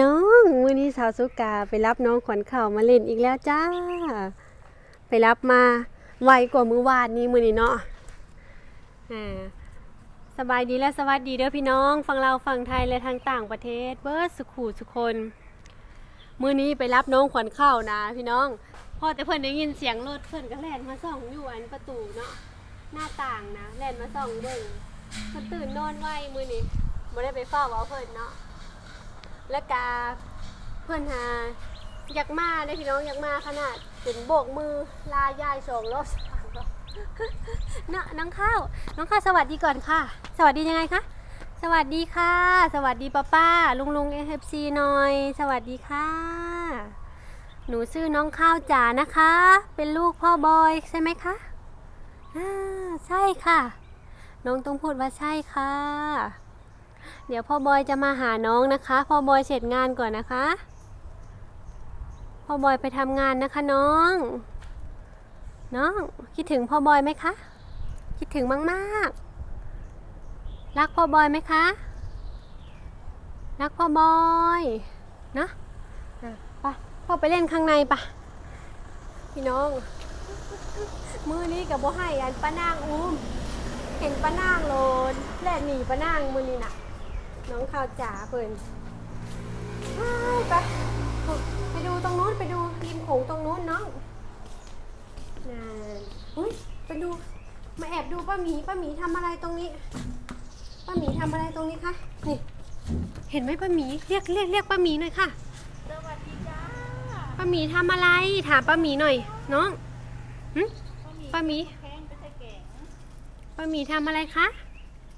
น้องมื้อนี้สาวสุกาไปรับน้องขวัญข่าวมาเล่นอีกแล้วจ้า ไปรับมาไวกว่ามือวานนี้มือนี้เนาะอ่าสบายดีและสวัสดีเด้อพี่น้องฟังเราวฟังไทยและทางต่างประเทศ เบิร์ดสุขูสุคน มือนี้ไปรับน้องขวัญข้าวนะพี่น้องพอแต่เพิ่นได้ยินเสียงรถเพิ่นก็แล่นมาส่องอยู่อันประตูเนาะหน้าต่างนะแล่นมาส่องเบิ่งเพิ่นตื่นนอนไวมือนี้บ่ได้ไปเฝ้าเอาเพิ่นเนาะ และกาเพื่อนหาอยากมาได้พี่น้องอยากมาขนาดเป็นโบกมือลายายสองรอบสามรอบนะน้องข้าวน้องข้าวสวัสดีก่อนค่ะ สวัสดียังไงคะสวัสดีค่ะ สวัสดีป้าป้าลุงลุงเอฟซีหน่อย สวัสดีค่ะ หนูชื่อน้องข้าวจ๋านะคะ เป็นลูกพ่อบอยใช่ไหมคะอ่าใช่ค่ะ น้องต้องพูดว่าใช่ค่ะ เดี๋ยวพ่อบอยจะมาหาน้องนะคะ พ่อบอยเสร็จงานก่อนนะคะ พ่อบอยไปทำงานนะคะน้อง น้องคิดถึงพ่อบอยไหมคะ คิดถึงมากๆ รักพ่อบอยไหมคะ รักพ่อบอยนะอะไปพ่อไปเล่นข้างในปะพี่น้อง มือนี้กับบ่ให้อันป้านางอุ้มเห็นป้านางโลนแล่นหนีป้านางมือนี้น่ะ น้องข้าวจ๋าเพิ่นไปไปไปดูตรงนู้นไปดูริมโขงตรงนู้นน้องนั่นอุ้ยไปดูมาแอบดูป้าหมีป้าหมีทำอะไรตรงนี้ป้าหมีทำอะไรตรงนี้คะนี่เห็นไหมป้าหมีเรียกเรียกเรียกป้าหมีหน่อยค่ะสวัสดีจ้าป้าหมีทำอะไรถามป้าหมีหน่อยน้องหึป้าหมีแข้งไปใส่แกงป้าหมีทำอะไรคะ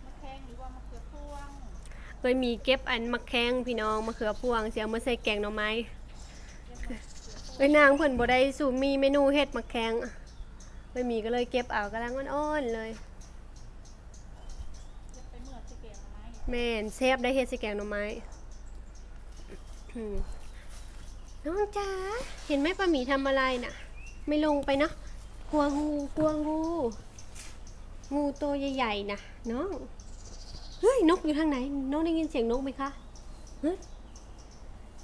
มะแข้งหรือว่ามะเขือพวง เคยมีเก็บอันมะแข้งพี่น้องมะเขือพวงเสียมาใส่แกงหน่อไม้เอ้ยนางเพิ่นบ่ได้สูมีเมนูเฮ็ดมะแข้งเอ้ยมีก็เลยเก็บเอากำลังอ่อนๆเลยจะไปเมื่อใส่แกงเอาไหมแม่นแซบได้เฮ็ดใส่แกงหน่อไม้น้องจ๋าเห็นไหมป้าหมีทำอะไรน่ะ ไม่ลงไปเนาะกลัวงูกลัวงู งูตัวใหญ่ๆนะน้อง เฮ้ยนกอยู่ทางไหนน้องได้ยินเสียงนกไหมคะ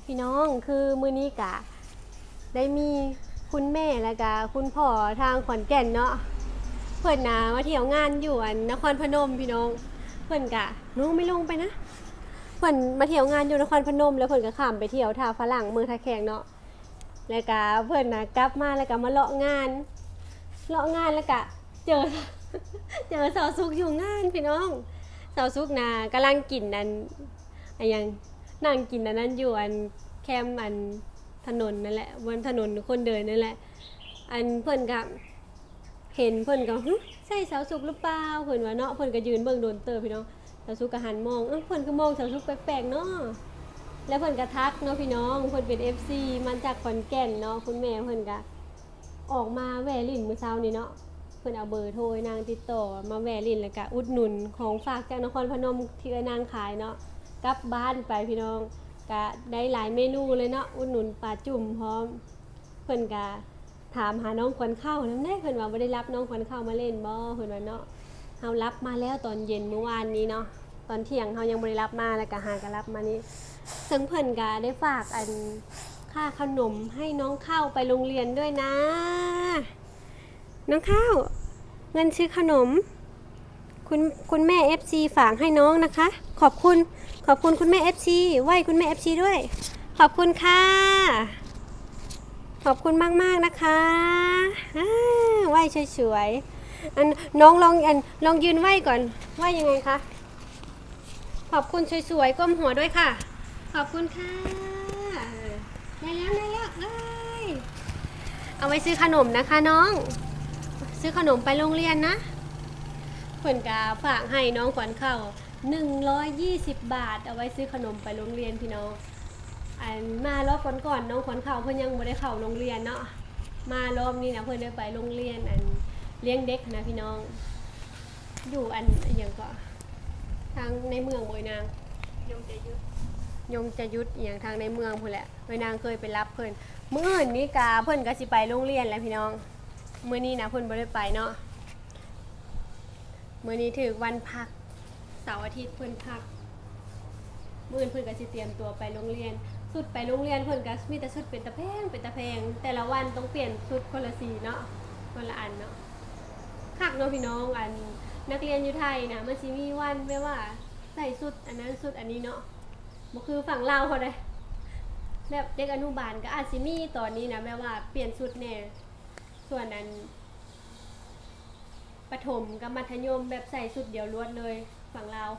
พี่น้องคือมือนี้กะ ได้มีคุณแม่แล้วก็คุณพ่อทางขอนแก่นเนาะเพื่อนนะมาเที่ยวงานอยู่อันนครพนมพี่น้องเพื่อนกะน้องไม่ลงไปนะเพื่อนมาเที่ยวงานอยู่นครพนม แล้วเพื่อนก็ข้ามไปเที่ยวท่าฝรั่งเมืองท่าแขกเนาะแล้วก็เพื่อนนะกลับมาแล้วก็มาเลาะงานเลาะงานแล้วก็เจอ เจอสาวซุกอยู่งานพี่น้อง สาวซุกนะกำลังกินนันอะยังนั่งกินอันนั้นอยู่อันแคมอันถนนนั่นแหละบนถนนคนเดินนั่นแหละ อันเพื่อนก็เห็นเพื่อนก็หึใช่สาวซุกหรือเปล่าเพื่อนว่าเนาะเพื่อนก็ยืนเบิ่งโดนเตอพี่น้องสาวซุกก็หันมองเอ้าเพื่อนก็มองสาวซุกแปลกๆเนาะแล้วเพื่อนก็ทักเนาะพี่น้องเพื่อนเป็น FC มันจากขอนแก่นเนาะคุณแม่เพื่อนก็ออกมาแหวลินมือเช้านี้เนาะ พิ่นเอาเบอร์โทรนางติดต่อมาแวะลินแล้วก็อุดหนุนของฝากจากนครพนมที่เอ้ยนางขายเนาะกลับบ้านไปพี่น้องก็ได้หลายเมนูเลยเนาะอุดหนุนปลาจุ่มพร้อมเพิ่นก็ถามหาน้องขวัญข้าวนำได้เพิ่นว่าบ่ได้รับน้องขวัญข้าวมาเล่นบ่เพิ่นว่าเนาะเฮารับมาแล้วตอนเย็นเมื่อวานนี้เนาะตอนเที่ยงเฮายังบ่ได้รับมาแล้วก็หาก็รับมานี่ซึ่งเพิ่นก็ได้ฝากอันค่าขนมให้น้องข้าวไปโรงเรียนด้วยนะ น้องข้าว เงินซื้อขนม คุณคุณแม่ FC ฝากให้น้องนะคะ ขอบคุณ ขอบคุณคุณแม่ FC ไหวคุณแม่ FC ด้วย ขอบคุณค่ะ ขอบคุณมากๆนะคะไหวสวยๆอันน้องลองอันลองยืนไหวก่อนไหวยังไงคะขอบคุณสวยๆก้มหัวด้วยค่ะ ขอบคุณค่ะได้แล้วได้แล้วเอ้ยเอาไว้ซื้อขนมนะคะน้อง ซื้อขนมไปโรงเรียนนะเพิ่นกาฝากให้น้องขวัญเข้าว120 บาท เอาไว้ซื้อขนมไปโรงเรียนพี่น้องอันมารอบก่อนๆน้องขวัญเข้าวเพิ่นยังบ่ได้เข้าโรงเรียนเนาะมารอบนี้นะเพิ่นได้ไปโรงเรียนอันเลี้ยงเด็กนะพี่น้อง อยู่อันอหย่างก็ทางในเมืองบ่อยนางยมจะยุดยงจะยุดอหย่างทางในเมืองพู้นแหละเวนางเคยไปรับเพิ่นมื้ออื่นนี้กาเพิ่นก็สิไปโรงเรียนแหล้วพี่น้อง มื้อนี้นะเพิ่นบ่ได้ไปเนาะมื้อนี้ถือวันพักเสาร์อาทิตย์เพิ่นพัก มื้อนเพิ่นก็สิเตรียมตัวไปโรงเรียนสุดไปโรงเรียนเพิ่นก็มีแต่ชุดเป็นตะแพงเป็นตะแพง แต่ละวันต้องเปลี่ยนชุดคนละสีเนาะคนละอันเนาะคักเนาะพี่น้องอันนักเรียนอยู่ไทยนะมันสิมีวันแม่ว่าใส่ชุดอันนั้นชุดอันนี้เนาะบ่คือฝั่งลาวเขาได้แบบเด็กอนุบาลก็อาจสิมีตอนนี้นะแม่ว่าเปลี่ยนชุดแน่ ส่วนนั้นประถมกับมัธยมแบบใส่ชุดเดียวลวนเลยฝั่งลาว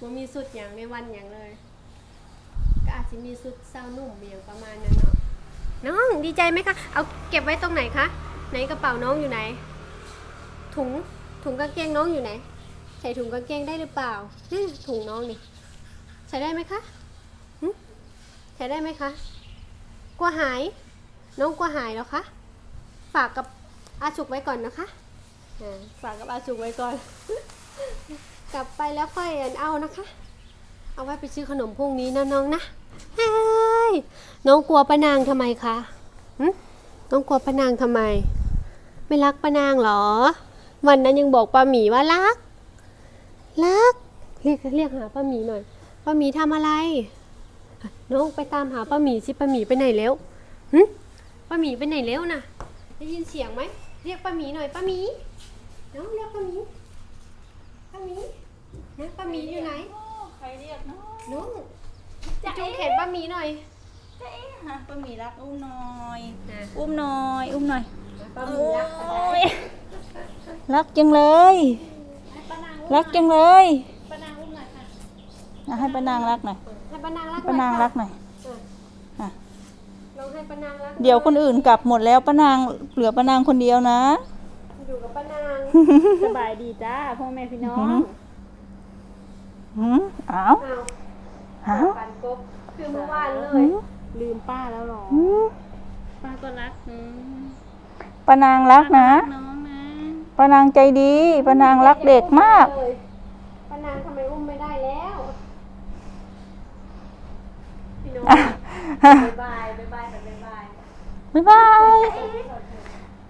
บ่มีชุดอย่างในวันอย่างเลย ก็อาจจะมีชุดเศร้าหนุ่มอย่างประมาณนั้นเนาะน้องดีใจไหมคะ เอาเก็บไว้ตรงไหนคะ ไหนกระเป๋าน้องอยู่ไหน ถุงถุงกางเกงน้องอยู่ไหน ใส่ถุงกางเกงได้หรือเปล่าถุงน้องนี่ ใส่ได้ไหมคะใส่ได้ไหมคะ กลัวหาย น้องกลัวหายแล้วคะ ฝากกับอาสุกไว้ก่อนนะคะอ่าฝากกับอาสุกไว้ก่อน กลับไปแล้วค่อยเอานะคะ เอาไว้ไปซื้อขนมพรุ่งนี้นะน้องนะเฮ้ยน้องกลัวป้านางทำไมคะหึน้องกลัวป้านางทำไม ไม่รักป้านางเหรอ วันนั้นยังบอกป้าหมีว่ารัก รัก เรียกเรียกหาป้าหมีหน่อย ป้าหมีทำอะไร น้องไปตามหาป้าหมีสิป้าหมีไปไหนแล้วหึป้าหมีไปไหนแล้วนะ ได้ยินเสียงไหม เรียกป้าหมีหน่อยป้าหมีน้องเรียกป้าหมีป้าหมีนะป้าหมีอยู่ไหนโอ้ใครเรียกเนาะน้องจะจูงแขนป้าหมีหน่อยเจ๊ฮะป้าหมีรักอุ้มหน่อยนะอุ้มหน่อยอุ้มหน่อยป้าหมีรักกันโอ้ยรักจังเลยป้านางรักจังเลยป้านางอุ้มหน่อยค่ะอะให้ป้านางรักหน่อยให้ป้านางรักป้านางรักหน่อยอะอะ ลองให้ป้านางรักเดี๋ยวคนอื่นกลับหมดแล้วป้านางเหลือป้านางคนเดียวนะ อยู่กับป้านางสบายดีจ้าพ่อแม่พี่น้ออืงมหืมอ้าวอ้าวอ้าวปันกบคือเมื่อวานเลหืยมลืมป้าแล้วหรอหืมป้าก็รักอืมป้านางรักนะน้องนะป้านางใจดีป้านางรักเด็กมากเลยป้านางทำไมอุ้มไม่ได้แล้วพี่น้องบ๊ายบายบ๊ายบายแบบบ๊ายบาย บ๊ายบาย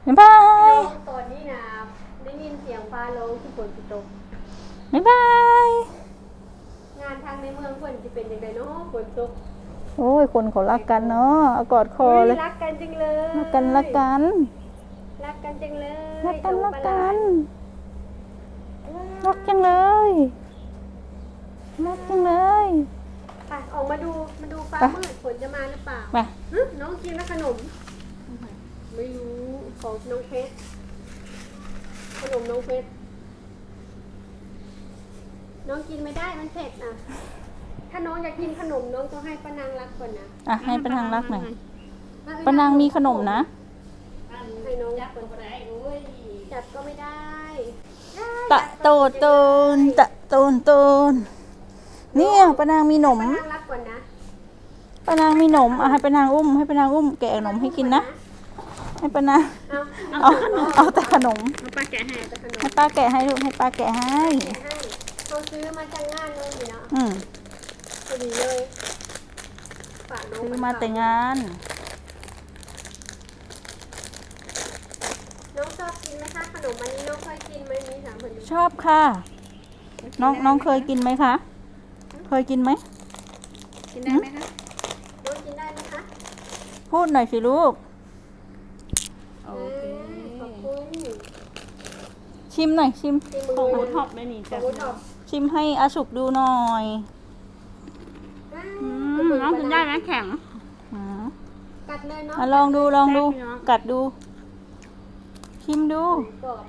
บ๊ายบายน้องตอนนี้นะได้ยินเสียงฟ้าร้องที่ฝนสิตก บ๊ายบาย งานทางในเมืองฝนจะเป็นยังไงเนาะฝนตกโอ้ย คนเขารักกันเนาะเอากอดคอเลย รักกันจังเลยรักกันรักกัน รักกันจังเลยรักกันสรัองกปะหกัลาดนรักจังเลยรักจังเลยไปออกมาดูมาดูฟ้าไปมืดฝนจะมาหรือเปล่าไปหึน้องกินไหมขนม ไม่รู้ของน้องเพชรขนมน้องเพชรน้องกินไม่ได้มันเผ็ดนะถ้าน้องอยากกินขนมน้องต้องให้ป้านางรักก่อนนะอะให้ป้านางรักหน่อยป้านางมีขนมนะให้น้องรักก่อนก็ได้โอ้ยจับก็ไม่ได้ตะโตนโตนตะโตนโตนเนี่ยป้านางมีหนมป้านางรักก่อนนะป้านางมีหนมอะให้ป้านางอุ้มให้ป้านางอุ้มแกะขนมให้กินนะ ให้ป้านางเอาเอาเอาแต่ขนมเอาป้าแกะให้แต่ขนมให้ป้าแกะให้ลูกให้ป้าแกะให้ให้เขาซื้อมาจากงานน้องอยู่เนาะอืมพอดีเลยฝากน้องซื้อไปมาแต่งงาน น้องชอบกินไหมคะขนมอันนี้น้องเคยกินไหมมีถามเพื่อนดูชอบค่ะ น้องน้องเคยกินไหมคะ เคยกินไหมกินได้ไหมคะน้องกินได้ไหมคะ พูดหน่อยสิลูก โอเค ขอบคุณ ชิมหน่อยชิม ที่มือของเลโอยท็อปได้นี่ขอจ้ะงโอท็อปชิมให้อาสุกดูหน่อยอ่าอืมน้องกินได้ไหมแข็ง อืมกัดเลยเนาะอะลองดูลองดู แซ่บพี่น้องกัดดู ชิมดู กรอบ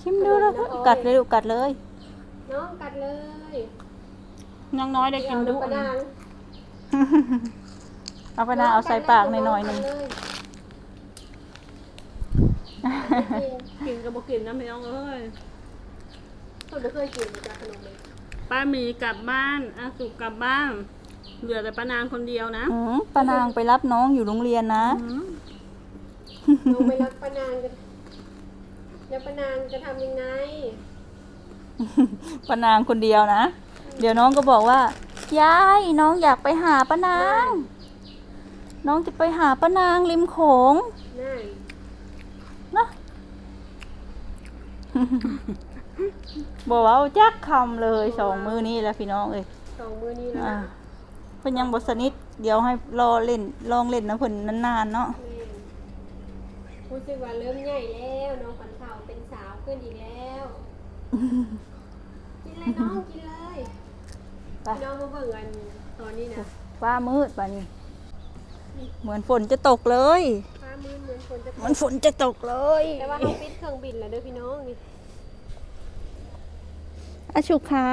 ชิมดูแล้วกัดเลยลูกกัดเลย น้องกัดเลยน้องน้อยได้กินเอาดุน้ำปลาดางเอาไปนะเอาใส่ปากหน่อยๆหนึ่งกิน กินกับบ่กินนะพี่น้องเอ้ยคนไม่เคยกินจากขนมเลยป้าหมีกลับบ้านอาสุกกลับบ้าน เหลือแต่ป้านางคนเดียวนะอืมป้านางไปรับน้องอยู่โรงเรียนนะอืมน้องไม่รักป้านางกันแล้วป้านางจะทำยังไง ป้านางคนเดียวนะ เดี๋ยวน้องก็บอกว่า ยายน้องอยากไปหาป้านาง น้องจะไปหาป้านางริมโขง นั่น นะ บอกว่าจักคำเลยสองมือนี้แหล้วพี่น้องเอ้ยสองมือนี้แล้วอ่านะเพิ่นยังบ่สนิทเดี๋ยวให้รอเล่นลองเล่นนะเพิ่นนานๆเนาะแม่นรู้สึกว่าเริ่มใหญ่แล้วน้องขวัญขาวเป็นสาวขึ้นอีกแล้ว กินเลยน้องกินเลยไปน้องมาเบิ่งกันตอนนี้นะ ฟ้ามืดป่ะนี่เหมือนฝนจะตกเลย ฝนจะตกมันฝนจะตกเลยแต่ว่าเขาปิดเครื่องบินแล้วเด้อพี่น้องนี่อาชุกขา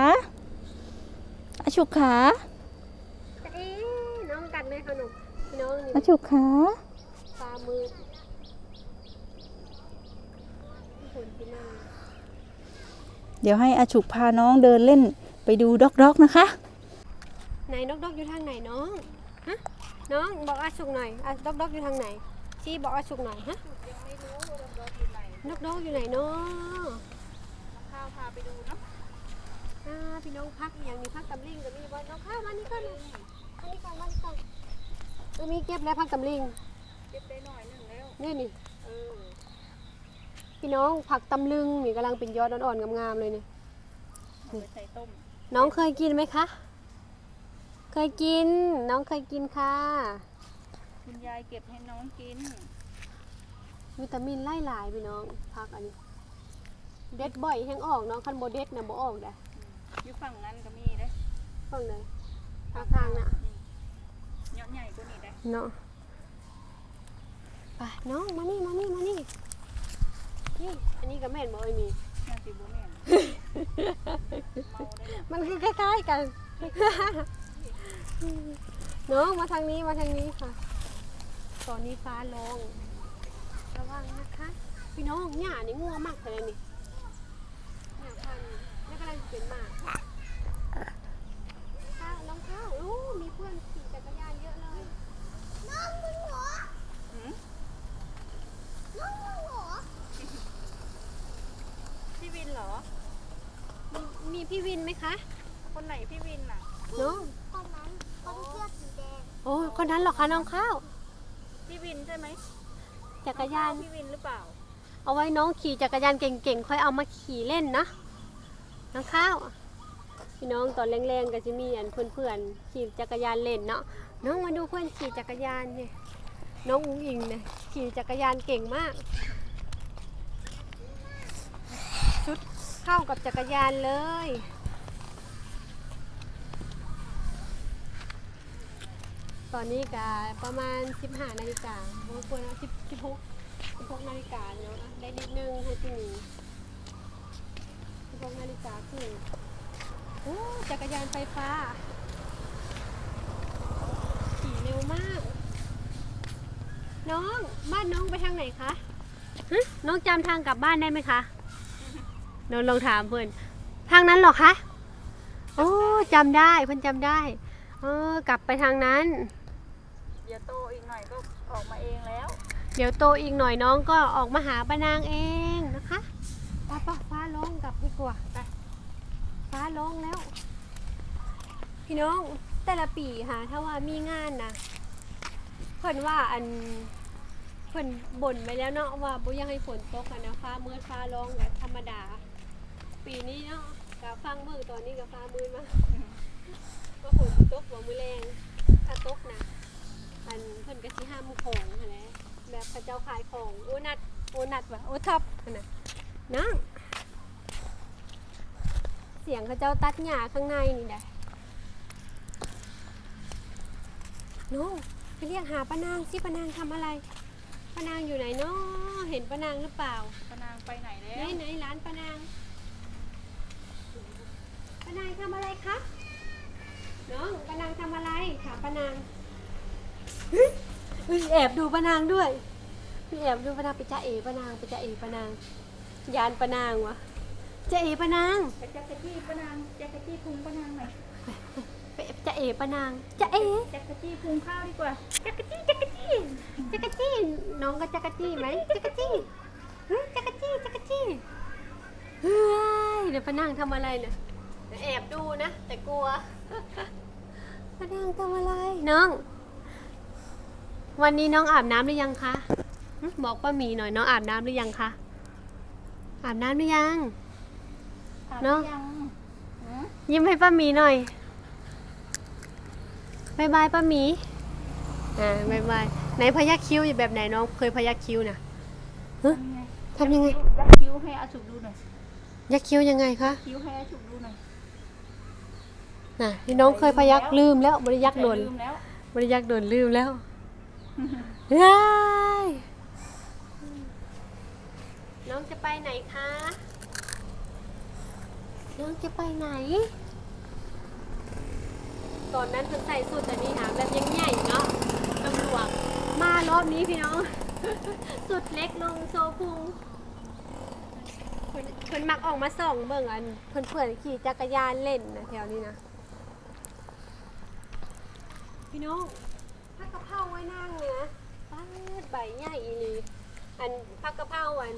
อาชุกขาเอ๊ะน้องกัดไหมขนมพี่น้องนี่อาชุกขาฟ้ามืดฝนที่มาเดี๋ยวให้อาชุกพาน้องเดินเล่นไปดูด็อกด็อกๆนะคะไหนนกดอกอยู่ทางไหนน้องฮะน้องบอกอาสุกหน่อยอาดอกดอกอยู่ทางไหน ชี้บอกอาสุกหน่อยฮะนกดอกอยู่ไหนเนาะข้าวพาไปดูเนาะอ่าพี่น้องพักอย่างนี้พักตำลิงกับมีบอลน้องข้าวมานี่ก่อนมานี่ก่อนมานี่ก่อนตรงนี้เก็บแล้วพักตำลิงเก็บได้หน่อยนึงแล้วนี่นี่พี่น้องผักตำลึงนี่กำลังเป็นยอดอ่อนๆงามๆเลยเนี่ยน้องเคยกินไหมคะ เคยกิน น้องเคยกินค่ะ คุณยายเก็บให้น้องกิน วิตามินไล่หลายพี่น้องพักอันนี้ เด็ดบ่อยแห้งออกน้องคันโบเด็ดนะบ่ออกเด้ออยู่ฝั่งนั้นก็มีเด้ฟังเลยทางทางน่ะยอดใหญ่กว่านี้ได้เนาะไปน้องมานี่มานี่มานี่นี่อันนี้ก็แม่นบ่เอ้ยมี น่าสิบ่แม่น เมาได้เนี่ยมันคือคล้ายๆกัน น้องมาทางนี้มาทางนี้ค่ะ ตอนนี้ฟ้าลงระวังนะคะ พี่น้องหญ้านี่งัวมากเลยนี่หญ้าพันธุ์นี่กำลังเป็นหมากข้าวน้องข้าวโอ้มีเพื่อนขี่จักรยานเยอะเลยหืมพี่วินเหรอ มีมีพี่วินไหมคะ คนไหนพี่วินน่ะน้องคนนั้นคนเสื้อสีแดงโอ้คนนั้นเหรอคะน้องข้าวพี่วิน ใช่ไหมจักรยาน พี่วินหรือเปล่า เอาไว้น้องขี่จักรยานเก่งๆ ค่อยเอามาขี่เล่นนะน้องข้าวพี่น้องตอนแรงๆก็จะมีอันเพื่อนๆขี่จักรยานเล่นเนาะน้องมาดูเพื่อนขี่จักรยานเนี่ยน้องอุ้งอิงเนี่ยขี่จักรยานเก่งมากชุดเข้ากับจักรยานเลย ตอนนี้ก็ประมาณ 15นาฬิกาบางคนนะ16 16นาฬิกาเนาะได้นิดนึงให้ที่นี่16นาฬิกาคือโอ้จักรยานไฟฟ้า ขี่เร็วมาก น้องบ้านน้องไปทางไหนคะฮะน้องจำทางกลับบ้านได้ไหมคะน้องลองถามเพื่อนทางนั้นเหรอคะ โอ้จำได้เพื่อนจำได้ เออกลับไปทางนั้น ดี๋ยวโตอีกหน่อยก็ออกมาเองแล้ว เดี๋ยวโตอีกหน่อยน้องก็ออกมาหาป้านางเองนะคะป้าป้าฟ้าร้องกลับดีกว่าไปฟ้าร้องแล้ว พี่น้องแต่ละปีค่ะ ถ้าว่ามีงานนะเพิ่นว่าอันเพิ่นบ่นไปแล้วเนาะว่าบ่อยากให้ฝนตกอะนะฟ้ามืดฟ้าร้องแบบธรรมดา ปีนี้เนาะกับฟังเบิ่งตอนนี้กับฟ้ามืดมาว่าฝนสิตกบ่มือแรงถ้าตกนะ อันเพิ่นก็สิห้ามของหั่นแหละแบบเขาเจ้าขายของโอนัดโอนัดว่ะโอท็อปหั่นน่ะนังเสียงเขาเจ้าตัดหญ้าข้างในนี่แหละน้องไปเรียกหาป้านางสิป้านางทำอะไรป้านางอยู่ไหนเนาะเห็นป้านางหรือเปล่าปานางไปไหนแล้ไหนวไหนร้านป้านางป้านางทำอะไรคะน้องป้านางทำอะไรถามป้านาง เฮ้ยเฮ้ยแอบดูป้านางด้วยแอบดูป้านางไปจ่าเอป้านางไปจ่าเอป้านาง ยานป้านางวะจ่าเอป้านางไปจักรจี้ปานางจักรจี้พุงปานางหน่อยไปจ่าเอป้านางจ่าเอจักรจี้พุงข้าวดีกว่าจักรจี้จักรจี้จักรจี้น้องก็จักรจี้ไหมจักรจี้เฮ้ยจักรจี้จักรจี้เฮ้ยเดี๋ยวป้านางทำอะไรเนี่ยเดี๋ยวแอบดูนะ แต่กลัวป้านางทำอะไรน้อง วันนี้น้องอาบน้ำหรือยังคะหึบอกป้าหมีหน่อยน้องอาบน้ำหรือยังคะอาบน้ำหรือยัง เนอะยังหืมยิ้มให้ป้าหมีหน่อยบายบายป้าหมี อ่าบายบายไหนพยักคิ้วอยู่แบบไหนน้องเคยพยักคิ้วนะฮะทำยังไง ยักคิ้วให้อาสุกดูหน่อย ยักคิ้วยังไงคะ คิ้วให้อาสุกดูหน่อย น่ะนี่น้องเคยพยักลืมแล้วบริยักโดนลืมแล้วบริยักโดนลืมแล้ว ได้น้องจะไปไหนคะ น้องจะไปไหน ตอนนั้นเพิ่นใส่สุดแต่นี่หาแบบยังใหญ่เนาะตำรวจมารอบนี้พี่น้อง สุดเล็กลงโซพุงเพิ่นเพิ่นมักออกมาส่องเบิ่งอันเพิ่นเพื่อนๆขี่จักรยานเล่นนะแถวนี้นะ พี่น้องผักกะเพราไว้นั่งเนี่ยป้าดใบใหญ่อีหลีอันผักกะเพราอัน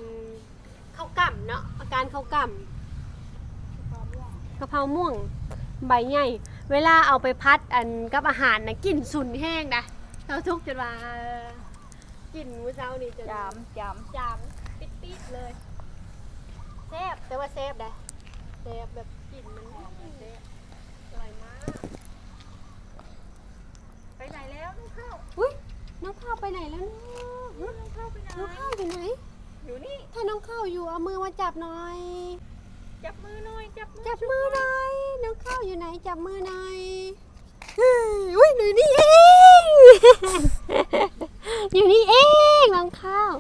ข้าวกล่ำเนาะอาการข้าวกล่ำกะเพราม่วงใบใหญ่ เวลาเอาไปพัดอันกับอาหารนะกลิ่นสุนแห้งนะเราทุกข์จนว่ากลิ่นมื้อเช้านี่จนจามจามจามปิดปิดๆเลยแซ่บแต่ว่าแซ่บนะแซ่บแบบกลิ่นมันแซ่บอร่อยมาก ไปไหนแล้วลูก ข้าวอุ้ยน้องข้าวไปไหนแล้วเนาะน้องข้าวไปไหนน้องข้าวอยู่ไหน อยู่นี่ถ้าน้องข้าวอยู่เอามือมาจับหน่อย จับมือหน่อยจับมือจับมือหน่อย น้องข้าวอยู่ไหน จับมือหน่อยเฮ้ยอุ้ยหนูนี่เอง อยู่นี่เองน้องข้าว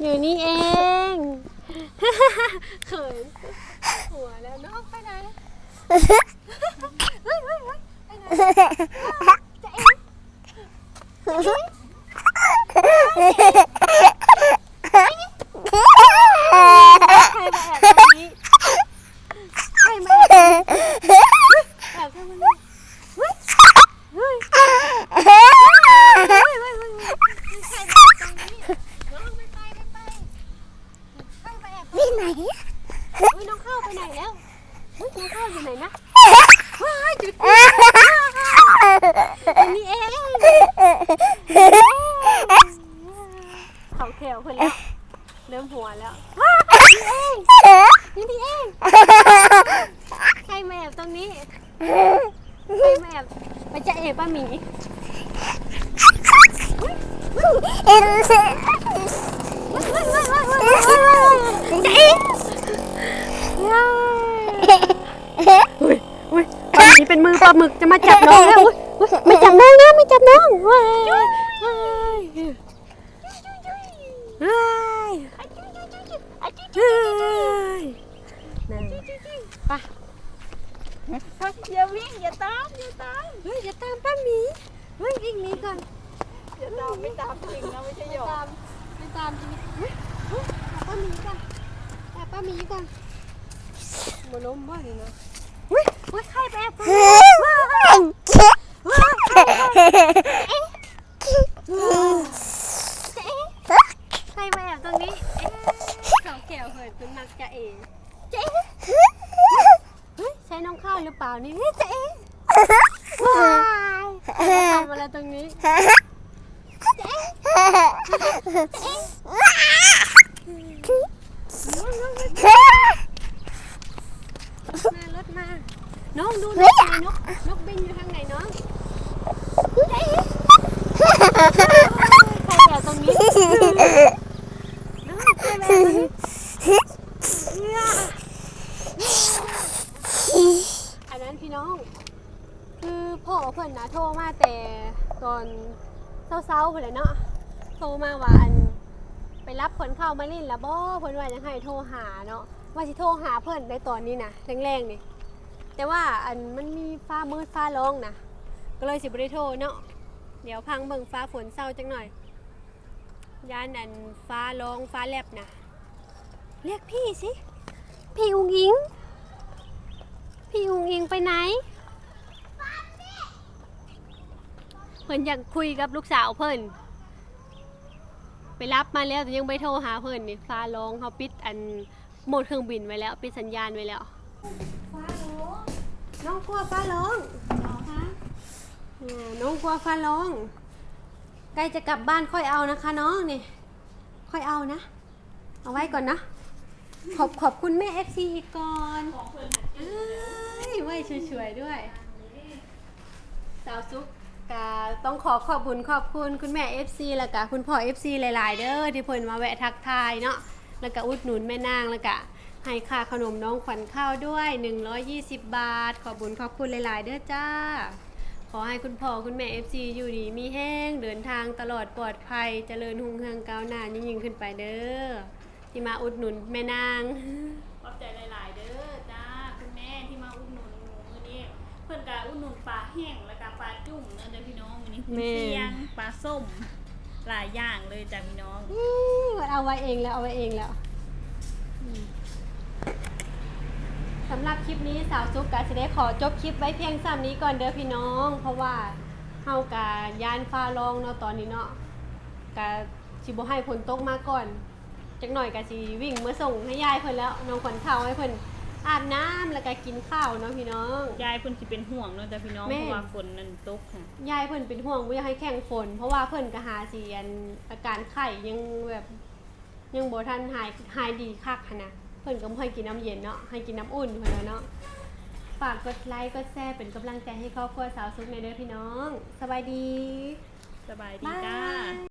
อยู่นี่เอง เขินหัวแล้วน้องไปไหน เฮ้ยเฮ้ยเฮ้ยไปไหน นี้ใครมาแอบแอบทำอะไรเฮ้ยเฮ้ยเฮ้ยเฮ้ยเฮ้ยเฮ้ยใครมาแอบตรงนี้น้องไม่ไปไม่ไปใครมาแอบตรงนี้ไหนเฮ้ยน้องเข้าไปไหนแล้วเฮ้ยน้องเข้าอยู่ไหนนะว้ายจุด อันนี้เองเขาแขวคนแล้วเริ่มหัวแล้วนี่เองนี่นี่เองใครมาแอบตรงนี้ใครมาแอบไปจะเอบป้าหมีเอ็นเซจะเองอุ้ยอุ้ยป้าหมีเป็นมือปลาหมึกจะมาจับน้องแล้ว ว้ายว้ายว้ายเฮ้ยนั่นไปอย่าวิ่งอย่าตามอย่าตามเฮ้ยอย่าตามป้าหมีเฮ้ยวิ่งหนีก่อนอย่าตามไม่ตามจริงนะไม่ใช่หยอกตามไม่ตามจริงเฮ้ยแอบป้าหมีก่อนแอบป้าหมีก่อนมาล้มบ้าเลยนะเฮ้ยเฮ้ยใครไปแอบป้า ใครมาแอบตรงนี้เอ๊ะเขาแก้วเหินเป็นมักจะเอ๋เจ๊เฮ้ยใช่น้องข้าวหรือเปล่านี่เฮ้ยเจ๊ว้ายทำอะไรตรงนี้มารถมา น้องดูนกไงนก นกบินอยู่ทางไหนน้องใครแอบตรงนี้น้องใครแอบตรงนี้อันนั้นพี่น้อง คือพ่อเพื่อนนะโทรมาแต่ตอนเศร้าๆไปเลยเนาะ โทรมาว่าอัน ไปรับผ ลินล้วบ่เพิ่นว่าจะให้โทรหาเนาะว่าสิโทรหาเพิ่นในตอนนี้นะแรงๆนี่แต่ว่าอันมันมีฟ้ามืดฟ้าร้องนะก็เลยสิบ่ได้โทรเนาะเดี๋ยวพังเบิ่งฟ้าฝนเศร้าจังหน่อยย่านอันฟ้าร้องฟ้าแลบนะเรียกพี่สิพี่อุงอิง พี่อุงอิงไปไหนเพิ่นอยากคุยกับลูกสาวเพิ่น ไปรับมาแล้วแต่ยังไม่โทรหาเพื่อนนี่ฟ้าร้องเขาปิดอันโหมดเครื่องบินไว้แล้วปิดสัญญาณไว้แล้วฟ้าร้องน้องกลัวฟ้าร้องอ่าน้องกลัวฟ้าร้องใกล้จะกลับบ้านค่อยเอานะคะ น้องนี่ค่อยเอานะ เอาไว้ก่อนนะขอบขอบคุณแม่เอฟซีอีกก่อนเอ้ยไว้ช่วยๆด้วยไปสาวซุก กาต้องขอขอบคุญขอบคุณคุณแม่ FC แล้วก็คุณพ่อ FC หลาย ๆ เด้อที่เพิ่นมาแวะทักทายเนาะแล้วก็อุดหนุนแม่นางแล้วก็ให้ค่าขนมน้องขวัญข้าวด้วย 120 บาท ขอบคุญขอบคุณหลาย ๆ เด้อจ้า ขอให้คุณพ่อคุณแม่ FC อยู่ดีมีแห้งเดินทางตลอดปลอดภัยเจริญหุ่งเฮืองก้าวหน้ายิ่งๆขึ้นไปเด้อที่มาอุดหนุนแม่นาง ขอบใจหลาย ๆ เด้อจ้าคุณแม่ที่มาอุดหนุนหนูมื้อนี้เพิ่นก็อุดหนุนปลาแห้งแล้ว ลาจุ่มเด้อเด้อพี่น้องมื้อนี้แม่ เสียงปลาส้มหลายอย่างเลยจ้ะพี่น้องอื้อเอาไว้เองแล้วเอาไว้เองแล้วอืมสำหรับคลิปนี้สาวซุกกะจะได้ขอจบคลิปไว้เพียงซ้ำนี้ก่อนเด้อพี่น้อง เพราะว่าเฮากะยานฟ้าร้องเนาะตอนนี้เนาะกะสิบ่ให้ฝนตกมาก่อนจักหน่อยกะสิวิ่งมาส่งให้ยายเพิ่นแล้วน้องขวัญข้าวให้เพิ่น อาบน้ำแล้วก็กินข้าวเนาะพี่น้อง ยายเพิ่นสิเป็นห่วงเนาะจ้ะพี่น้องแม่ เพราะว่าฝนนั่นตกค่ะ ยายเพิ่นเป็นห่วงบ่อยากให้แข่งฝนเพราะว่าเพิ่นก็หาสิอันอาการไข้ยังแบบยังบ่ทันหายหายดีคักหันนะเพิ่นก็บ่ให้กินน้ำเย็นเนาะให้กินน้ำอุ่นเพิ่นแล้วเนาะฝากกดไลค์กดแชร์เป็นกำลังใจให้ครอบครัวสาวซุกในอยเด้อพี่น้อง สบายดี สบายดีจ้า